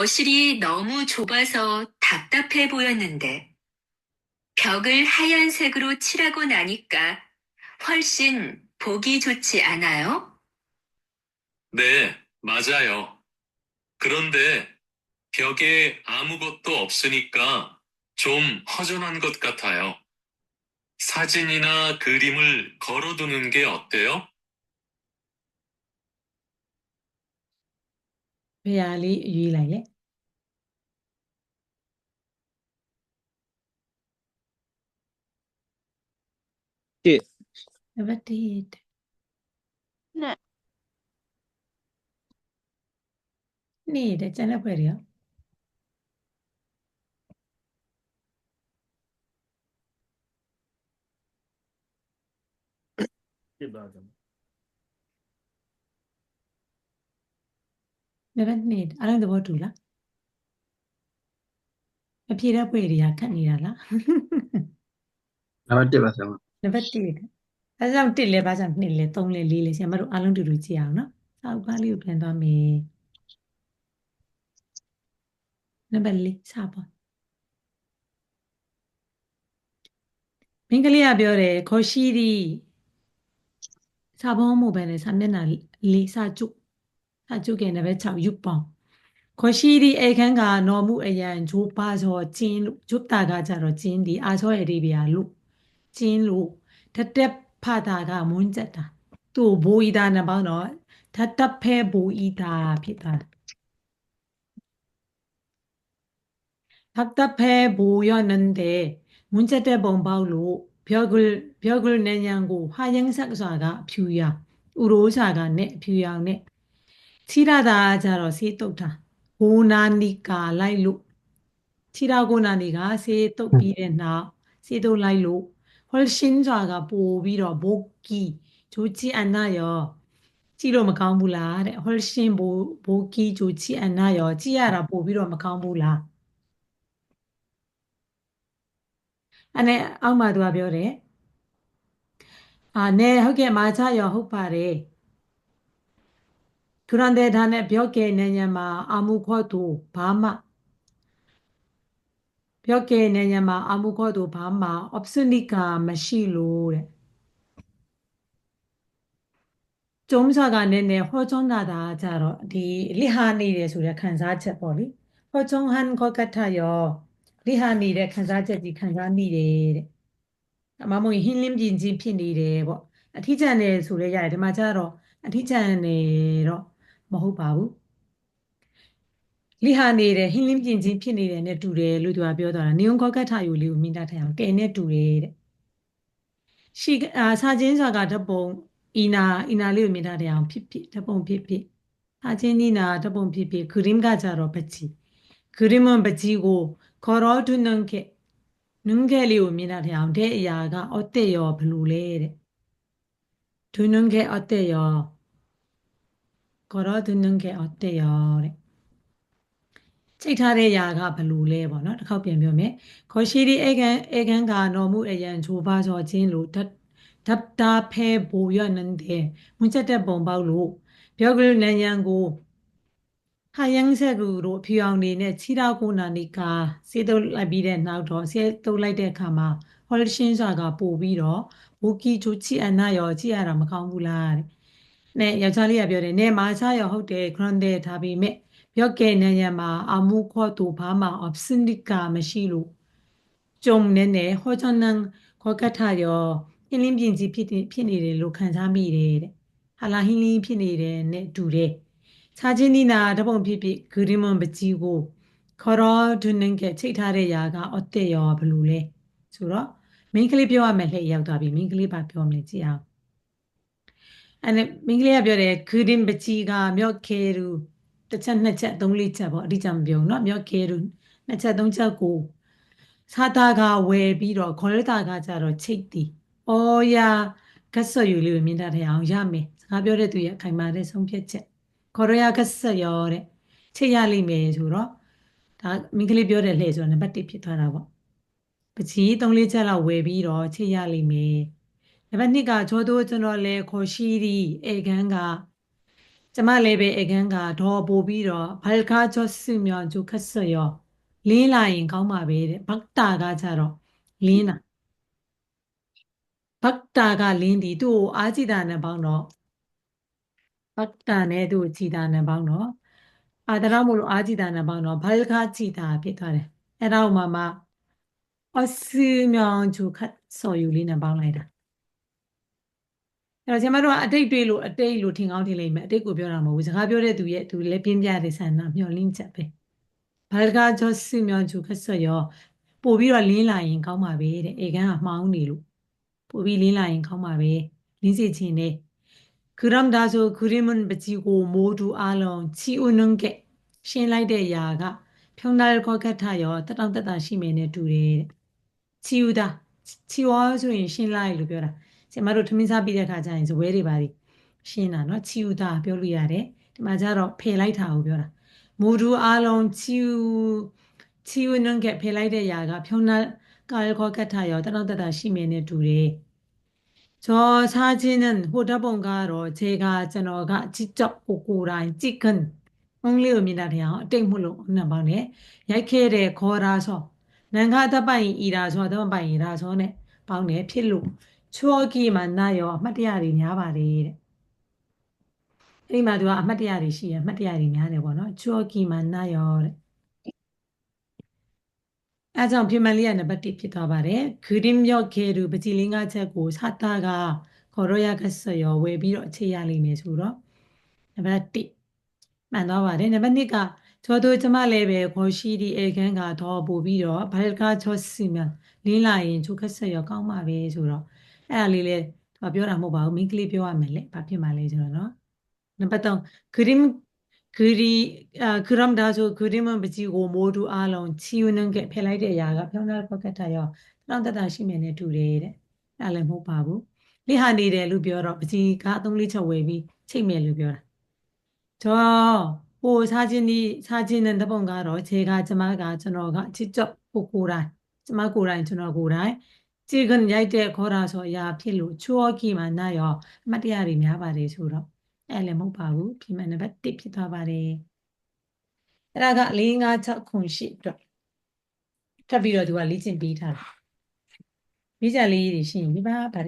거실이 너무 좁아서 답답해 보였는데 벽을 하얀색으로 칠하고 나니까 훨씬 보기 좋지 않아요? 네, 맞아요. 그런데 벽에 아무것도 없으니까 좀 허전한 것 같아요. 사진이나 그림을 걸어두는 게 어때요? ဘယ်ဟာလေးရွေးလိုက်လဲ တစ်နံပါတ်1နဲ့နေ့တဲ့ကျန်တဲ့ဖွဲ့တွေရောတစ်ပါကြောင့်နံပါတ်2အားလုံးသဘောတူလားအဖြေတဲ့ဖွဲ့တွေကခတ်နေတာလားနံပါတ်1ပါဆရာမ နံပါတ်1တဲ့အဲဒါကြောင့်1လဲဘာကြောင့်2လဲ3လဲ4လဲဆရာမတို့အားလုံးတူတူကြည့်အောင်နော်စာအုပ်ကားလေးကိုပြန်သွားမယ်နံပါတ်4စာပါမင်္ဂလိကပြောတယ်ခေါ်ရှိသည်စာပေါ်မှုပဲလေစာမျက်နှာလေးစာကျုပ်စာကျုပ်ကနံပါတ်6ရုပ်ပေါင်းခေါ်ရှိသည်အခန်းကနော်မှုအရန်ဂျိုးပါစောကျင်းလို့ဂျုပ်တာကကြတော့ကျင်းဒီအာစောရဲ့အဓိပ္ပာယ်လို့ 진로 답답하다가 문제다. 또 보이다는 말은 답답해 보이다 비다. 답답해 보였는데 문제대본 바울로 벽을 벽을 내냐고 화양상사가 뷰야. 우로사가 내 뷰야네 치라다 자로 세똑다. 고난니까 라이로 치라고 나니가 세똑 비레나. 세도 라이로 훨씬 좋아가 보비로 목기 좋지 않나 요? 찌로 막강 불 라. 훨씬 보, 목기 좋지 않나 요? 찌야라 보비로 막강 불 라. 안에 아마도 아별에 아, 네, 허게 맞아 요. 혹바 래. 그런데 단에 벽에 내냐마 아무것도 바마 ပြောကေနေညမှာအမှုခေါ်သူဘာမှ obsolete မရှိလို့တဲ့ကျုံးစားကနည်းနည်းဟောချုံးတာဒါကြတော့ဒီလိဟာနေတယ်ဆိုတဲ့ခံစားချက်ပေါ့လေဟောချုံးဟန်ခေါ်ကထရောလိဟာနေတဲ့ခံစားချက်ကြီးခံစားမိတယ်တဲ့အမမုံဟင်းလင်းပြင်းချင်းဖြစ်နေတယ်ပေါ့အထီးကျန်တယ်ဆိုလဲရတယ်ဒီမှာကျတော့အထီးကျန်နေတော့မဟုတ်ပါဘူး လိဟာနေတယ်ဟင်းလင်းပြင်းချင်းဖြစ်နေတယ်နဲ့တူတယ်လို့သူကပြောသွားတာနေုံခောကထယောလေးကိုမြင်တတ်ထိုင်အောင်ကဲနဲ့တူတယ်တဲ့ရှိအာစာချင်းစွာကဓပုံအီနာအီနာလေးကိုမြင်တတ်တဲ့အောင်ဖြစ်ဖြစ်ဓပုံဖြစ်ဖြစ်စာချင်းနီနာဓပုံဖြစ်ဖြစ်ခရင်းကကြတော့ပချီခရင်းမပချီကိုခေါ်တော်ဒုနံကေနုံကဲလေးကိုမြင်တတ်တဲ့အောင်တဲ့အရာကအတက်ရောဘလူလဲတဲ့ဒုနံကေအတက်ရောခေါ်တော်ဒုနံကေအတက်ရောတဲ့ ချိန်ထားတဲ့ຢာကဘယ်လိုလဲပေါ့နော်တစ်ခေါက်ပြန်ပြောမယ်ခေါ်ရှိဒီအေကန်အေကန်ကနော်မှုအရန်ဂျိုပါကျော်ချင်းလိုဓာတ်ဓာတ်တာဖဲဘူရနန်တဲ့မွန်ချက်တဲ့ပုံပေါက်လို့ပြောကလေးနန်ယန်ကိုဟာယန်ဆက်ကူတို့ဖြူအောင်နေနဲ့ခြိတော့ကိုနာနေကစေးတုပ်လိုက်ပြီးတဲ့နောက်တော့စေးတုပ်လိုက်တဲ့အခါမှာဟော်ရှင်စွာကပို့ပြီးတော့ဘူကီချူချီအနာရောကြည့်ရတာမကောင်းဘူးလားတဲ့။နဲ့ယောက်ျားလေးကပြောတယ်။နဲ့မာချာရောဟုတ်တယ်ခွန်တဲ့ထားပြီးမြင့် ယောက်ကေနယမှာအမှုခေါ်တူဘာမှာ obscenica မရှိလို့ကြုံနေနေဟောချွန်နံခေါ်ကထရောဟင်းလင်းပြင်ကြီးဖြစ်ဖြစ်နေတယ်လို့ခံစားမိတယ်တဲ့ဟာလာဟင်းလင်းဖြစ်နေတယ်နဲ့တူတယ်ခြားချင်းနီနာတပုံဖြစ်ဖြစ်ဂူရီမွန်ပကြီးကိုခေါ်တော့ဒွန်းငယ်ချိတ်ထားတဲ့ຢာကအသက်ရောဘလို့လဲဆိုတော့မင်းကလေးပြောရမယ်လှည့်ရောက်သွားပြီမင်းကလေးပါပြောမလဲကြည့်အောင်အဲ့မင်းကလေးကပြောတယ်ဂူရင်ပကြီးကမြော့ခေရူ တစ်ချက်နှစ်ချက်သုံးလေးချက်ပေါ့အတိအကျမပြောဘူးเนาะမြော့ခဲရူနှစ်ချက်သုံးချက်ကိုစာတာကဝယ်ပြီးတော့ခေါ်ရတာကကြတော့ချိတ်တီ။အော်ယာကတ်ဆော်ယူလေးကိုမြင်တတ်တဲ့အောင်ရမယ်။စကားပြောတဲ့သူရဲ့ခိုင်မာတဲ့ဆုံးဖြတ်ချက်။ခေါ်ရရကတ်ဆော်ရောတဲ့။ချိတ်ရလိမ့်မယ်ဆိုတော့ဒါမိန်းကလေးပြောတဲ့လှည့်ဆိုတော့နံပါတ်1ဖြစ်သွားတာပေါ့။ပကြီး3လေးချက်လောက်ဝယ်ပြီးတော့ချိတ်ရလိမ့်မယ်။နံပါတ်2ကဂျောတိုကျွန်တော်လဲခေါ်ရှိသည်အေကန်က ကျမလည်းပဲအခန်းကဒေါ်ပို့ပြီးတော့ဘလခါချောစုမြောင်ကျုခက်ဆယောလင်းလာရင်ကောင်းပါပဲတဲ့ဘတ်တာကကြတော့လင်းတာဘတ်တာကလင်းဒီသူ့ကိုအာကြည့်တာနဲ့ပေါင်းတော့ဘတ်တာနဲ့သူ့ကိုကြည်တာနဲ့ပေါင်းတော့အာဒါတော့မလို့အာကြည့်တာနဲ့ပေါင်းတော့ဘလခါကြည်တာဖြစ်သွားတယ်အဲ့ဒါမှမှအစုမြောင်ကျုခက်ဆော်ယူလေးနဲ့ပေါင်းလိုက်တာ အဲ့တော့ကျမတို့ကအတိတ်တွေးလို့အတိတ်လို့ထင်ကောင်းထင်လိမ့်မယ်အတိတ်ကိုပြောတာမဟုတ်ဘူးစကားပြောတဲ့သူရဲ့သူလည်းပြင်းပြတဲ့ဆန္ဒမျှော်လင့်ချက်ပဲဘာလကဂျောစီမြောင်ချူခက်ဆော့ရောပို့ပြီးတော့လင်းလာရင်ကောင်းပါပဲတဲ့ဧကန်ကမှောင်းနေလို့ပို့ပြီးလင်းလာရင်ကောင်းပါပဲလင်းစီခြင်းနဲ့ခရမ်ဒါဆိုခရီမွန်ပချီကိုမိုးတူအားလုံးချီဦးနုံကဲရှင်းလိုက်တဲ့ຢာကဖြုံ날ခေါ်ကတ်ထရောတတောင်တက်တာရှိမယ်နဲ့တူတယ်တဲ့ချီဦးတာချီဝါဆိုရင်ရှင်းလိုက်လို့ပြောတာ ကျမတို့ထမင်းစားပြီးတဲ့အခါကျရင်ဇပွဲတွေပါဒီရှင်းတာနော်ချီယူတာပြောလို့ရတယ်ဒီမှာကျတော့ဖယ်လိုက်တာကိုပြောတာမူဒူအားလုံးချီယူချီယူနှုန်းကဖယ်လိုက်တဲ့ຢာကဖြုံးနာကာရခေါ်ကတ်ထာရောတနောက်တတာရှိမယ်နဲ့တူတယ်ကျော်စားခြင်းနဲ့ဟိုတပ်ပုံကတော့ခြေကကျွန်တော်ကချစ်ကြောက်ကိုကိုတိုင်းချစ်ကန်မုံလေးကိုမြင်တာတရားအတိတ်မှုလို့နှံပေါင်းတယ်ရိုက်ခဲ့တဲ့ခေါ်ရာဆိုနန်ခါတပ်ပိုင်ဤရာဆိုတော့တပ်ပိုင်ဤရာဆိုနဲ့ပေါင်းတယ်ဖြစ်လို့ ချောကီမှာနာရောအမှတ်တရတွေများပါတယ်တဲ့အဲ့ဒီမှာသူကအမှတ်တရတွေရှိရအမှတ်တရတွေများတယ်ပေါ့နော်ချောကီမှာနာရောတဲ့အဲကြောင့်ပြမန်လေးကနံပါတ်1ဖြစ်သွားပါတယ်ဂရင်းမြော့ခေရူပကြည်လင်းကချက်ကိုစတာကခေါ်ရရကဆရောဝယ်ပြီးတော့အခြေရလိမ့်မယ်ဆိုတော့နံပါတ်1မှန်သွားပါတယ်နံပါတ်2က저도ကျမလည်းပဲခေါ်ရှိဒီအေခန်းကတော့ပို့ပြီးတော့ဘယ်ကချောစီမလင်းလာရင်ချိုခက်ဆက်ရောကောင်းပါပဲဆိုတော့ အဲ့ဒါလေးလေသူကပြောတာမဟုတ်ပါဘူးမိန်းကလေးပြောရမယ်လေဘာဖြစ်မှလဲဆိုတော့နော်နံပါတ်3ဂရီဂရီဂရမ်ဒါဆိုဂရီမန်ပကြီးကိုမိုးတူအားလုံးချီယူနှံကဖယ်လိုက်တဲ့အရာကပြောင်းလာပေါက်ကတ်တာရောတောင်းတတရှိမယ်နဲ့တူတယ်တဲ့အဲ့လည်းမဟုတ်ပါဘူးလိဟာနေတယ်လို့ပြောတော့ပကြီးကအသုံးလေးချက်ဝယ်ပြီးချိန်မယ်လို့ပြောတာတော့ဟိုစားချင်းဒီစားချင်းတဲ့ပုံကတော့ခြေကကျမကကျွန်တော်ကချစ်ချော့ကိုကိုတိုင်းကျမကိုတိုင်းကျွန်တော်ကိုတိုင်း ခြေခံရိုက်တဲ့ခေါ်တာဆိုအရာဖြစ်လို့ချောကီမှာနာရောအမှတ်တရတွေများပါတယ်ဆိုတော့အဲ့လည်းမဟုတ်ပါဘူးပြမနံပါတ်1ဖြစ်သွားပါတယ်အဲ့ဒါက4 5 6ခုရှိအတွက်ထပ်ပြီးတော့သူကလေ့ကျင့်ပေးထားတာမိကြလေးတွေရှိရင်ဒီပါ